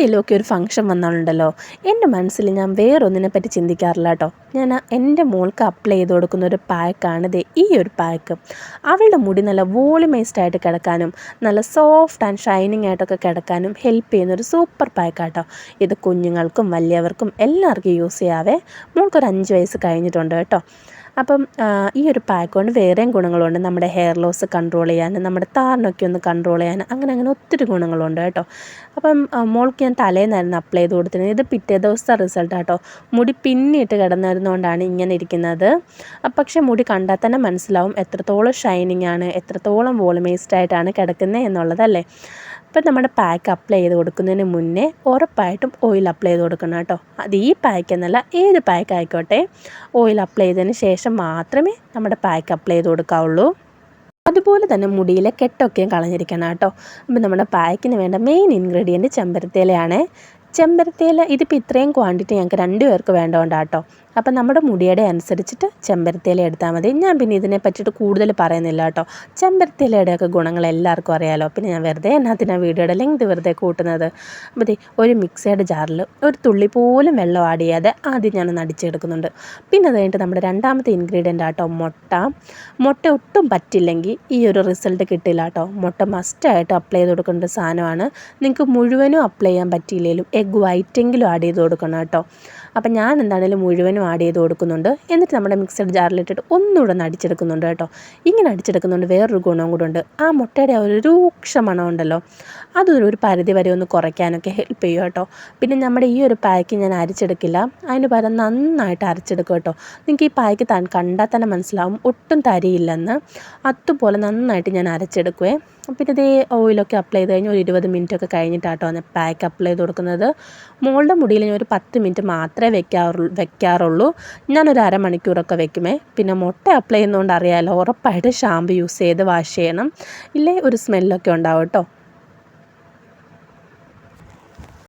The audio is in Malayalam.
എന്തെങ്കിലുമൊക്കെ ഒരു ഫംഗ്ഷൻ വന്നാലുണ്ടല്ലോ. എന്റെ മനസ്സിൽ ഞാൻ വേറൊന്നിനെ പറ്റി ചിന്തിക്കാറില്ല കേട്ടോ ഞാൻ എന്റെ മോൾക്ക് അപ്ലൈ ചെയ്ത് കൊടുക്കുന്ന ഒരു പാക്കാണ് ദേ ഈ ഒരു പാക്ക് അവളുടെ മുടി നല്ല വോളിമൈസ്ഡ് ആയിട്ട് കിടക്കാനും നല്ല സോഫ്റ്റ് ആൻഡ് ഷൈനിങ് ആയിട്ടൊക്കെ കിടക്കാനും ഹെൽപ്പ് ചെയ്യുന്ന ഒരു സൂപ്പർ പാക്കാട്ടോ ഇത് കുഞ്ഞുങ്ങൾക്കും വലിയവർക്കും എല്ലാവർക്കും യൂസ് ചെയ്യാവേ. മോൾക്കൊരു അഞ്ച് വയസ്സ് കഴിഞ്ഞിട്ടുണ്ട് കേട്ടോ. അപ്പം ഈ ഒരു പാക്ക് കൊണ്ട് വേറെയും ഗുണങ്ങളുണ്ട്. നമ്മുടെ ഹെയർ ലോസ് കൺട്രോൾ ചെയ്യാൻ നമ്മുടെ താരനൊക്കെ ഒന്ന് കൺട്രോൾ ചെയ്യാൻ അങ്ങനെ അങ്ങനെ ഒത്തിരി ഗുണങ്ങളുണ്ട് കേട്ടോ. അപ്പം മോൾക്ക് ഞാൻ തലേന്നായിരുന്നു അപ്ലൈ ചെയ്ത് കൊടുത്തിരുന്നത്. ഇത് പിറ്റേ ദിവസത്തെ റിസൾട്ട് കേട്ടോ മുടി പിന്നിട്ട് കിടന്നിരുന്നുകൊണ്ടാണ് ഇങ്ങനെ ഇരിക്കുന്നത്. പക്ഷേ മുടി കണ്ടാൽ തന്നെ മനസ്സിലാവും എത്രത്തോളം ഷൈനിങ് ആണ് എത്രത്തോളം വോളുമൈസ്ഡ് ആയിട്ടാണ് കിടക്കുന്നത് എന്നുള്ളതല്ലേ? അപ്പം നമ്മുടെ പാക്ക് അപ്ലൈ ചെയ്ത് കൊടുക്കുന്നതിന് മുന്നേ ഉറപ്പായിട്ടും ഓയിൽ അപ്ലൈ ചെയ്ത് കൊടുക്കണം കേട്ടോ. അത് ഈ പാക്ക് എന്നല്ല ഏത് പാക്ക് ആയിക്കോട്ടെ ഓയിൽ അപ്ലൈ ചെയ്തതിന് ശേഷം മാത്രമേ നമ്മുടെ പാക്ക് അപ്ലൈ ചെയ്ത് കൊടുക്കാവുള്ളൂ. അതുപോലെ തന്നെ മുടിയിലെ കെട്ടൊക്കെയും കളഞ്ഞിരിക്കണം കേട്ടോ. അപ്പം നമ്മുടെ പാക്കിന് വേണ്ട മെയിൻ ഇൻഗ്രീഡിയന്റ് ചെമ്പരത്തിയിലയാണ്. ചെമ്പരത്തിയില ഇതിപ്പോൾ ഇത്രയും ക്വാണ്ടിറ്റി ഞങ്ങൾക്ക് രണ്ട് പേർക്ക് വേണ്ടതുകൊണ്ടാണ് കേട്ടോ അപ്പം നമ്മുടെ മുടിയുടെ അനുസരിച്ചിട്ട് ചെമ്പരത്തിയില എടുത്താൽ മതി. ഞാൻ പിന്നെ ഇതിനെ പറ്റിയിട്ട് കൂടുതൽ പറയുന്നില്ല കേട്ടോ. ചെമ്പരത്തിയിലയുടെയൊക്കെ ഗുണങ്ങൾ എല്ലാവർക്കും അറിയാമല്ലോ പിന്നെ ഞാൻ വെറുതെ എന്നാത്തിനാ വീഡിയോയുടെ ലെങ്ത് വെറുതെ കൂട്ടുന്നത്. മതി ഒരു മിക്സിയുടെ ജാറിൽ ഒരു തുള്ളി പോലും വെള്ളം ആഡ് ചെയ്യാതെ ആദ്യം ഞാനൊന്ന് അടിച്ചെടുക്കുന്നുണ്ട്. പിന്നെ അത് കഴിഞ്ഞിട്ട് നമ്മുടെ രണ്ടാമത്തെ ഇൻഗ്രീഡിയന്റ് ആട്ടോ മുട്ട. മുട്ട ഒട്ടും പറ്റില്ലെങ്കിൽ ഈ ഒരു റിസൾട്ട് കിട്ടില്ല കേട്ടോ. മുട്ട മസ്റ്റായിട്ട് അപ്ലൈ ചെയ്ത് കൊടുക്കേണ്ട സാധനമാണ്. നിങ്ങൾക്ക് മുഴുവനും അപ്ലൈ ചെയ്യാൻ പറ്റിയില്ലെങ്കിലും എഗ് വൈറ്റെങ്കിലും ആഡ് ചെയ്ത് കൊടുക്കണം കേട്ടോ. അപ്പം ഞാൻ എന്താണെങ്കിലും മുഴുവനും ആഡ് ചെയ്ത് കൊടുക്കുന്നുണ്ട്. എന്നിട്ട് നമ്മുടെ മിക്സഡ് ജാറിലിട്ടിട്ട് ഒന്നുകൂടെ ഒന്ന് അടിച്ചെടുക്കുന്നുണ്ട് കേട്ടോ. ഇങ്ങനെ അടിച്ചെടുക്കുന്നുണ്ട് വേറൊരു ഗുണവും കൂടെ ഉണ്ട്. ആ മുട്ടയുടെ ആ ഒരു രൂക്ഷ മണം ഉണ്ടല്ലോ അതൊരു ഒരു പരിധി വരെ ഒന്ന് കുറയ്ക്കാനൊക്കെ ഹെൽപ്പ് ചെയ്യും കേട്ടോ. പിന്നെ നമ്മുടെ ഈ ഒരു പായ്ക്ക് ഞാൻ അരിച്ചെടുക്കില്ല. അതിന് പകരം നന്നായിട്ട് അരച്ചെടുക്കും കേട്ടോ. നിങ്ങൾക്ക് ഈ പായ്ക്ക് താൻ കണ്ടാൽ തന്നെ മനസ്സിലാവും ഒട്ടും തരിയില്ലെന്ന്. അതുപോലെ നന്നായിട്ട് ഞാൻ അരച്ചെടുക്കുവേ. പിന്നെ ഇതേ ഓയിലൊക്കെ അപ്ലൈ ചെയ്ത് കഴിഞ്ഞ് ഒരു ഇരുപത് മിനിറ്റ് ഒക്കെ കഴിഞ്ഞിട്ടാട്ടോ പാക്ക് അപ്ലൈ ചെയ്ത് കൊടുക്കുന്നത്. മോളുടെ മുടിയിൽ ഞാൻ ഒരു പത്ത് മിനിറ്റ് മാത്രമേ വെക്കാറുള്ളൂ വെക്കാറുള്ളൂ. ഞാനൊരു അരമണിക്കൂറൊക്കെ വെക്കുമേ. പിന്നെ മുട്ട അപ്ലൈ ചെയ്യുന്നതുകൊണ്ട് അറിയാമല്ലോ ഉറപ്പായിട്ട് ഷാമ്പു യൂസ് ചെയ്ത് വാഷ് ചെയ്യണം. ഇല്ലേ ഒരു സ്മെല്ലൊക്കെ ഉണ്ടാവും കേട്ടോ.